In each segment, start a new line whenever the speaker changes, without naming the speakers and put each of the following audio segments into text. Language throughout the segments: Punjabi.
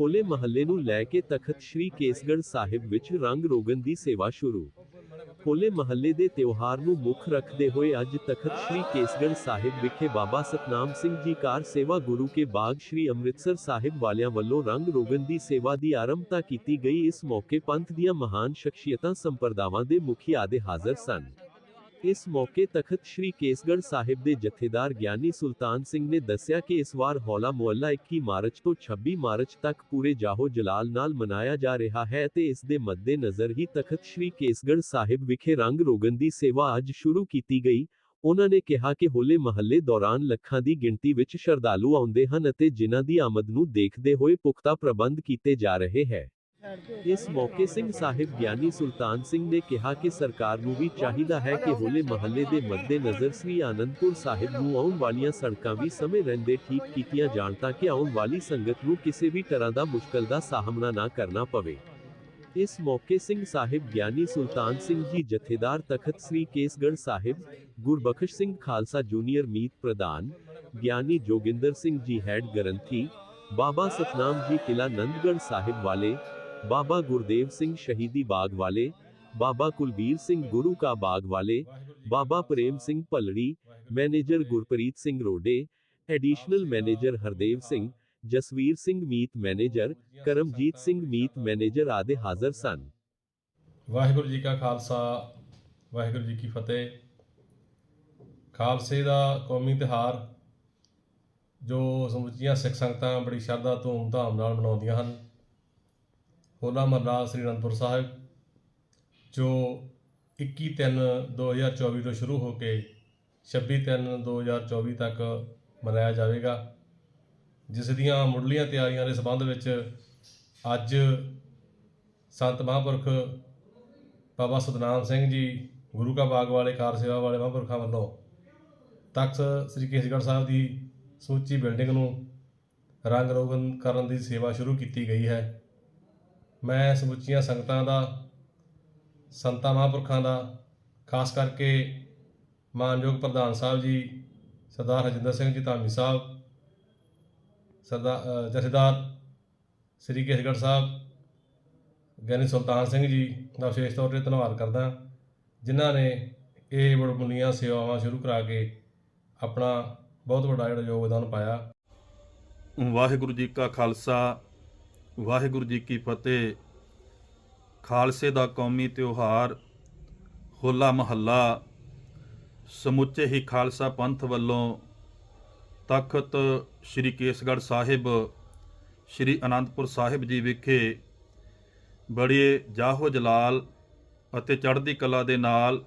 ਹੋਲੇ ਮਹੱਲੇ ਨੂੰ ਲੈ ਕੇ ਤਖਤ ਸ੍ਰੀ ਕੇਸਗੜ੍ਹ ਸਾਹਿਬ ਵਿੱਚ ਰੰਗ ਰੋਗਨ ਦੀ ਸੇਵਾ ਸ਼ੁਰੂ। ਹੋਲੇ ਮਹੱਲੇ ਦੇ ਤਿਉਹਾਰ ਨੂੰ ਮੁੱਖ ਰੱਖਦੇ ਹੋਏ ਅੱਜ ਤਖਤ ਸ੍ਰੀ ਕੇਸਗੜ੍ਹ ਸਾਹਿਬ ਵਿਖੇ ਬਾਬਾ ਸਤਨਾਮ ਸਿੰਘ ਜੀ ਕਾਰ ਸੇਵਾ ਗੁਰੂ ਕੇ ਬਾਗ ਸ੍ਰੀ ਅੰਮ੍ਰਿਤਸਰ ਸਾਹਿਬ ਵਾਲਿਆਂ ਵੱਲੋਂ ਰੰਗ ਰੋਗਨ ਦੀ ਸੇਵਾ ਦੀ ਆਰੰਭਤਾ ਕੀਤੀ ਗਈ। ਇਸ ਮੌਕੇ ਪੰਥ ਦੀਆਂ ਮਹਾਨ ਸ਼ਖਸੀਅਤਾਂ ਸੰਪਰਦਾਵਾਂ ਦੇ ਮੁਖੀ ਆਦੇ ਹਾਜ਼ਰ ਸਨ। ਇਸ ਮੌਕੇ ਤਖਤ ਸ੍ਰੀ ਕੇਸਗੜ੍ਹ ਸਾਹਿਬ ਦੇ ਜਥੇਦਾਰ ਗਿਆਨੀ ਸੁਲਤਾਨ ਸਿੰਘ ਨੇ ਦੱਸਿਆ ਕਿ ਇਸ ਵਾਰ ਹੌਲਾ ਮੁਹੱਲਾ 21 ਮਾਰਚ ਤੋਂ 26 ਮਾਰਚ ਤੱਕ ਪੂਰੇ ਜਾਹੋ ਜਲਾਲ ਨਾਲ ਮਨਾਇਆ ਜਾ ਰਿਹਾ ਹੈ ਤੇ ਇਸ ਦੇ ਮੱਦੇਨਜ਼ਰ ਹੀ ਤਖਤ ਸ੍ਰੀ ਕੇਸਗੜ੍ਹ ਸਾਹਿਬ ਵਿਖੇ ਰੰਗ ਰੋਗਨ ਦੀ ਸੇਵਾ ਅੱਜ ਸ਼ੁਰੂ ਕੀਤੀ ਗਈ। ਉਹਨਾਂ ਨੇ ਕਿਹਾ ਕਿ ਹੋਲੇ ਮਹੱਲੇ ਦੌਰਾਨ ਲੱਖਾਂ ਦੀ ਗਿਣਤੀ ਵਿੱਚ ਸ਼ਰਧਾਲੂ ਆਉਂਦੇ ਹਨ ਅਤੇ ਜਿਨ੍ਹਾਂ ਦੀ ਆਮਦ ਨੂੰ ਦੇਖਦੇ ਹੋਏ ਪੁਖਤਾ ਪ੍ਰਬੰਧ ਕੀਤੇ ਜਾ ਰਹੇ ਹੈ। ਇਸ ਮੌਕੇ ਸਿੰਘ ਸਾਹਿਬ ਗਿਆਨੀ ਸੁਲਤਾਨ ਸਿੰਘ ਨੇ ਕਿਹਾ ਕਿ ਸਰਕਾਰ ਨੂੰ ਵੀ ਚਾਹੀਦਾ ਹੈ ਕਿ ਹੋਲੇ ਮਹੱਲੇ ਦੇ ਮੱਦੇਨਜ਼ਰ ਸ੍ਰੀ ਆਨੰਦਪੁਰ ਸਾਹਿਬ ਨੂੰ ਆਉਣ ਵਾਲੀਆਂ ਸੜਕਾਂ ਵੀ ਸਮੇਂ ਰਹਿੰਦੇ ਠੀਕ ਕੀਤੀਆਂ ਜਾਣ ਤਾਂ ਕਿ ਆਉਣ ਵਾਲੀ ਸੰਗਤ ਨੂੰ ਕਿਸੇ ਵੀ ਤਰ੍ਹਾਂ ਦਾ ਮੁਸ਼ਕਲ ਦਾ ਸਾਹਮਣਾ ਨਾ ਕਰਨਾ ਪਵੇ ਇਸ ਮੌਕੇ ਸਿੰਘ ਸਾਹਿਬ ਗਿਆਨੀ ਸੁਲਤਾਨ ਸਿੰਘ ਜੀ ਜਥੇਦਾਰ ਤਖਤ ਸ੍ਰੀ ਕੇਸਗੜ੍ਹ ਸਾਹਿਬ ਗੁਰਬਖਸ਼ ਸਿੰਘ ਖਾਲਸਾ ਜੂਨੀਅਰ ਮੀਤ ਪ੍ਰਧਾਨ ਗਿਆਨੀ ਜੋਗਿੰਦਰ ਸਿੰਘ ਜੀ ਹੈਡ ਗ੍ਰੰਥੀ ਬਾਬਾ ਸਤਨਾਮ ਜੀ ਕਿਲਾ ਨੰਦਗੜ੍ਹ ਸਾਹਿਬ ਵਾਲੇ ਬਾਬਾ ਗੁਰਦੇਵ ਸਿੰਘ ਸ਼ਹੀਦੀ ਬਾਗ ਵਾਲੇ, ਬਾਬਾ ਕੁਲਬੀਰ ਸਿੰਘ ਗੁਰੂ ਕਾ ਬਾਗ ਵਾਲੇ, Baba Prem Singh Bhallari, manager Gurpreet Singh Rode, additional manager Hardev Singh, Jasvir Singh ਮੀਤ ਮੈਨੇਜਰ, ਕਰਮਜੀਤ ਸਿੰਘ ਮੀਤ ਮੈਨੇਜਰ ਆਦਿ ਹਾਜ਼ਰ ਸਨ।
ਵਾਹਿਗੁਰੂ ਜੀ ਕਾ ਖਾਲਸਾ, ਵਾਹਿਗੁਰੂ ਜੀ ਕੀ ਫਤਿਹ। ਖਾਲਸੇ ਦਾ ਕੌਮੀ ਤਿਉਹਾਰ, ਜੋ ਸਮੁੱਚੀਆਂ ਸਿੱਖ ਸੰਗਤਾਂ ਬੜੀ ਸ਼ਰਧਾ, ਧੂਮ-ਧਾਮ ਨਾਲ ਮਨਾਉਂਦੀਆਂ ਹਨ। ਹੋਲਾ ਮਹੱਲਾ ਸ੍ਰੀ ਅਨੰਦਪੁਰ ਸਾਹਿਬ, ਜੋ 21/3/2024 ਤੋਂ ਸ਼ੁਰੂ ਹੋ ਕੇ 26/3/2024 ਤੱਕ ਮਨਾਇਆ ਜਾਵੇਗਾ, ਜਿਸ ਦੀਆਂ ਮੁੱਢਲੀਆਂ ਤਿਆਰੀਆਂ ਦੇ ਸੰਬੰਧ ਵਿੱਚ ਅੱਜ ਸੰਤ ਮਹਾਂਪੁਰਖ ਬਾਬਾ ਸਤਨਾਮ ਸਿੰਘ ਜੀ, ਗੁਰੂ ਕਾ ਬਾਗ ਵਾਲੇ, ਕਾਰ ਸੇਵਾ ਵਾਲੇ ਮਹਾਂਪੁਰਖਾਂ ਵੱਲੋਂ ਤਖਤ ਸ੍ਰੀ ਕੇਸਗੜ੍ਹ ਸਾਹਿਬ ਦੀ ਸਮੁੱਚੀ ਬਿਲਡਿੰਗ ਨੂੰ ਰੰਗ ਰੋਗਨ ਕਰਨ ਦੀ ਸੇਵਾ ਸ਼ੁਰੂ ਕੀਤੀ ਗਈ ਹੈ। ਮੈਂ ਸਮੁੱਚੀਆਂ ਸੰਗਤਾਂ ਦਾ, ਸੰਤਾਂ ਮਹਾਂਪੁਰਖਾਂ ਦਾ, ਖਾਸ ਕਰਕੇ ਮਾਨਯੋਗ ਪ੍ਰਧਾਨ ਸਾਹਿਬ ਜੀ, ਸਰਦਾਰ ਹਰਜਿੰਦਰ ਸਿੰਘ ਜੀ ਧਾਮੀ ਸਾਹਿਬ ਸਰਦਾਰ ਜਥੇਦਾਰ ਸ੍ਰੀ ਕੇਸਗੜ੍ਹ ਸਾਹਿਬ, ਗਿਆਨੀ ਸੁਲਤਾਨ ਸਿੰਘ ਜੀ ਦਾ ਵਿਸ਼ੇਸ਼ ਤੌਰ ਤੇ ਧੰਨਵਾਦ ਕਰਦਾ ਜਿਨ੍ਹਾਂ ਨੇ ਇਹ ਬੜਮੁੱਲੀਆਂ ਸੇਵਾਵਾਂ ਸ਼ੁਰੂ ਕਰਾ ਕੇ ਆਪਣਾ ਬਹੁਤ ਵੱਡਾ ਜਿਹੜਾ ਯੋਗਦਾਨ ਪਾਇਆ।
ਵਾਹਿਗੁਰੂ ਜੀ ਕਾ ਖਾਲਸਾ ਵਾਹਿਗੁਰੂ ਜੀ ਕੀ ਫਤਿਹ। ਖਾਲਸੇ ਦਾ ਕੌਮੀ ਤਿਉਹਾਰ, ਹੋਲਾ ਮਹੱਲਾ, ਸਮੁੱਚੇ ਹੀ ਖਾਲਸਾ ਪੰਥ ਵੱਲੋਂ ਤਖਤ ਸ੍ਰੀ ਕੇਸਗੜ੍ਹ ਸਾਹਿਬ, ਸ੍ਰੀ ਅਨੰਦਪੁਰ ਸਾਹਿਬ ਜੀ ਵਿਖੇ ਬੜੇ ਜਾਹੋ ਜਲਾਲ ਅਤੇ ਚੜ੍ਹਦੀ ਕਲਾ ਦੇ ਨਾਲ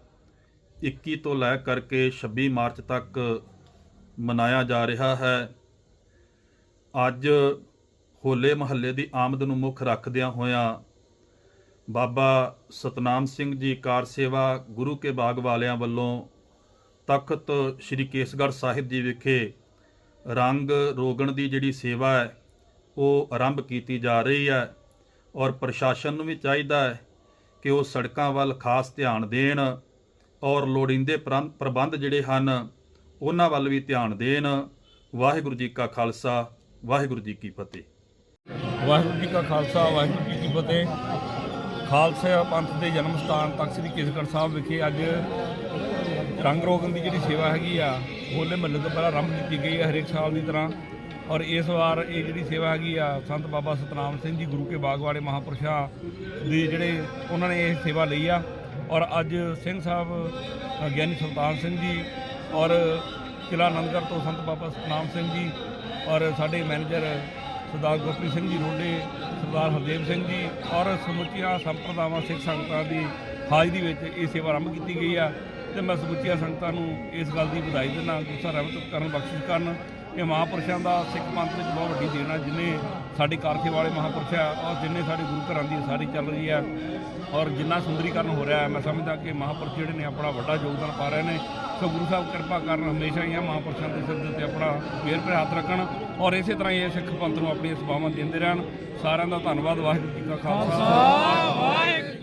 21 ਤੋਂ ਲੈ ਕਰਕੇ 26 ਮਾਰਚ ਤੱਕ ਮਨਾਇਆ ਜਾ ਰਿਹਾ ਹੈ। ਅੱਜ ਹੋਲੇ ਮਹੱਲੇ ਦੀ ਆਮਦ ਨੂੰ ਮੁੱਖ ਰੱਖਦਿਆਂ ਹੋਇਆਂ ਬਾਬਾ ਸਤਨਾਮ ਸਿੰਘ ਜੀ ਕਾਰ ਸੇਵਾ ਗੁਰੂ ਕੇ ਬਾਗ ਵਾਲਿਆਂ ਵੱਲੋਂ ਤਖਤ ਸ੍ਰੀ ਕੇਸਗੜ੍ਹ ਸਾਹਿਬ ਜੀ ਵਿਖੇ ਰੰਗ ਰੋਗਣ ਦੀ ਜਿਹੜੀ ਸੇਵਾ ਹੈ, ਉਹ ਆਰੰਭ ਕੀਤੀ ਜਾ ਰਹੀ ਹੈ ਔਰ ਪ੍ਰਸ਼ਾਸਨ ਨੂੰ ਵੀ ਚਾਹੀਦਾ ਹੈ ਕਿ ਉਹ ਸੜਕਾਂ ਵੱਲ ਖਾਸ ਧਿਆਨ ਦੇਣ ਔਰ ਲੋੜੀਂਦੇ ਪ੍ਰੰ- ਪ੍ਰਬੰਧ ਜਿਹੜੇ ਹਨ, ਉਹਨਾਂ ਵੱਲ ਵੀ ਧਿਆਨ ਦੇਣ। ਵਾਹਿਗੁਰੂ ਜੀ ਕਾ ਖਾਲਸਾ, ਵਾਹਿਗੁਰੂ ਜੀ ਕੀ ਫਤਿਹ।
ਵਾਹਿਗੁਰੂ ਜੀ ਕਾ ਖਾਲਸਾ, ਵਾਹਿਗੁਰੂ ਜੀ ਕੀ ਫਤਿਹ। ਖਾਲਸਾ ਪੰਥ ਦੇ ਜਨਮ ਸਥਾਨ ਤਖਤ ਸ੍ਰੀ ਕੇਸਗੜ੍ਹ ਸਾਹਿਬ ਵਿਖੇ ਅੱਜ ਰੰਗ ਰੋਗਨ ਦੀ ਜਿਹੜੀ ਸੇਵਾ ਹੈਗੀ ਆ, ਹੋਲੇ ਮਹੱਲੇ ਤੋਂ ਪਹਿਲਾਂ ਆਰੰਭ ਕੀਤੀ ਗਈ ਹੈ ਹਰੇਕ ਸਾਲ ਦੀ ਤਰ੍ਹਾਂ। ਔਰ ਇਸ ਵਾਰ ਇਹ ਜਿਹੜੀ ਸੇਵਾ ਹੈਗੀ ਆ, ਸੰਤ ਬਾਬਾ ਸਤਨਾਮ ਸਿੰਘ ਜੀ ਗੁਰੂ ਕੇ ਬਾਗਵਾੜੇ ਮਹਾਪੁਰਸ਼ਾਂ ਦੇ ਜਿਹੜੇ ਉਹਨਾਂ ਨੇ ਇਹ ਸੇਵਾ ਲਈ ਆ। ਔਰ ਅੱਜ ਸਿੰਘ ਸਾਹਿਬ, ਗਿਆਨੀ ਸੁਲਤਾਨ ਸਿੰਘ ਜੀ ਔਰ ਕਿਲਾ ਨੰਦਗੜ੍ਹ ਤੋਂ ਸੰਤ ਬਾਬਾ ਸਤਨਾਮ ਸਿੰਘ ਜੀ ਔਰ ਸਾਡੇ ਮੈਨੇਜਰ ਸਰਦਾਰ ਗੁਰਪ੍ਰੀਤ ਸਿੰਘ ਜੀ ਰੋਡੇ, ਸਰਦਾਰ ਹਰਦੇਵ ਸਿੰਘ ਜੀ ਔਰ ਸਮੁੱਚੀਆਂ ਸੰਪਰਦਾਵਾਂ, ਸਿੱਖ ਸੰਗਤਾਂ ਦੀ ਹਾਜ਼ਰੀ ਵਿੱਚ ਇਹ ਸੇਵਾ ਆਰੰਭ ਕੀਤੀ ਗਈ ਆ। ਤੇ ਮੈਂ ਸਮੁੱਚੀਆਂ ਸੰਗਤਾਂ ਨੂੰ ਇਸ ਗੱਲ ਦੀ ਵਧਾਈ ਦਿੰਦਾ ਗੁੱਸਾ ਰਹਿਮਤ ਕਰਨ, ਬਖਸ਼ਿਸ਼ ਕਰਨ। ਇਹ ਮਹਾਂਪੁਰਸ਼ਾਂ ਦਾ ਸਿੱਖ ਪੰਥ ਵਿੱਚ ਬਹੁਤ ਵੱਡੀ ਦੇਣ ਹੈ ਜਿਨੇ ਸਾਡੀ ਕਾਰਖੇ ਵਾਲੇ ਮਹਾਂਪੁਰਸ਼ ਆ, ਔਰ ਜਿਨੇ ਸਾਡੇ ਗੁਰੂ ਘਰਾਂ ਦੀ ਸਾਰੀ ਚੱਲ ਰਹੀ ਹੈ ਔਰ ਜਿੰਨਾ ਸੁੰਦਰੀਕਰਨ ਹੋ ਰਿਹਾ ਹੈ, ਮੈਂ ਸਮਝਦਾ ਕਿ ਮਹਾਂਪੁਰਸ਼ ਜਿਹੜੇ ਨੇ ਆਪਣਾ ਵੱਡਾ ਯੋਗਦਾਨ ਪਾ ਰਹੇ ਨੇ, ਸੋ ਗੁਰੂ ਸਾਹਿਬ ਕਿਰਪਾ ਕਰਨ ਹਮੇਸ਼ਾ ਹੀ ਆ ਮਹਾਂਪੁਰਸ਼ਾਂ ਦੇ ਸਿਰ ਦੇ ਉੱਤੇ ਆਪਣਾ ਮਿਹਰ ਭਰੇ ਹੱਥ ਰੱਖਣ, ਔਰ ਇਸੇ ਤਰ੍ਹਾਂ ਹੀ ਇਹ ਸਿੱਖ ਪੰਥ ਨੂੰ ਆਪਣੀਆਂ ਸੇਵਾਵਾਂ ਦਿੰਦੇ ਰਹਿਣ। ਸਾਰਿਆਂ ਦਾ ਧੰਨਵਾਦ, ਵਾਹਿਗੁਰੂ ਜੀ ਕਾ ਖਾਲਸਾ।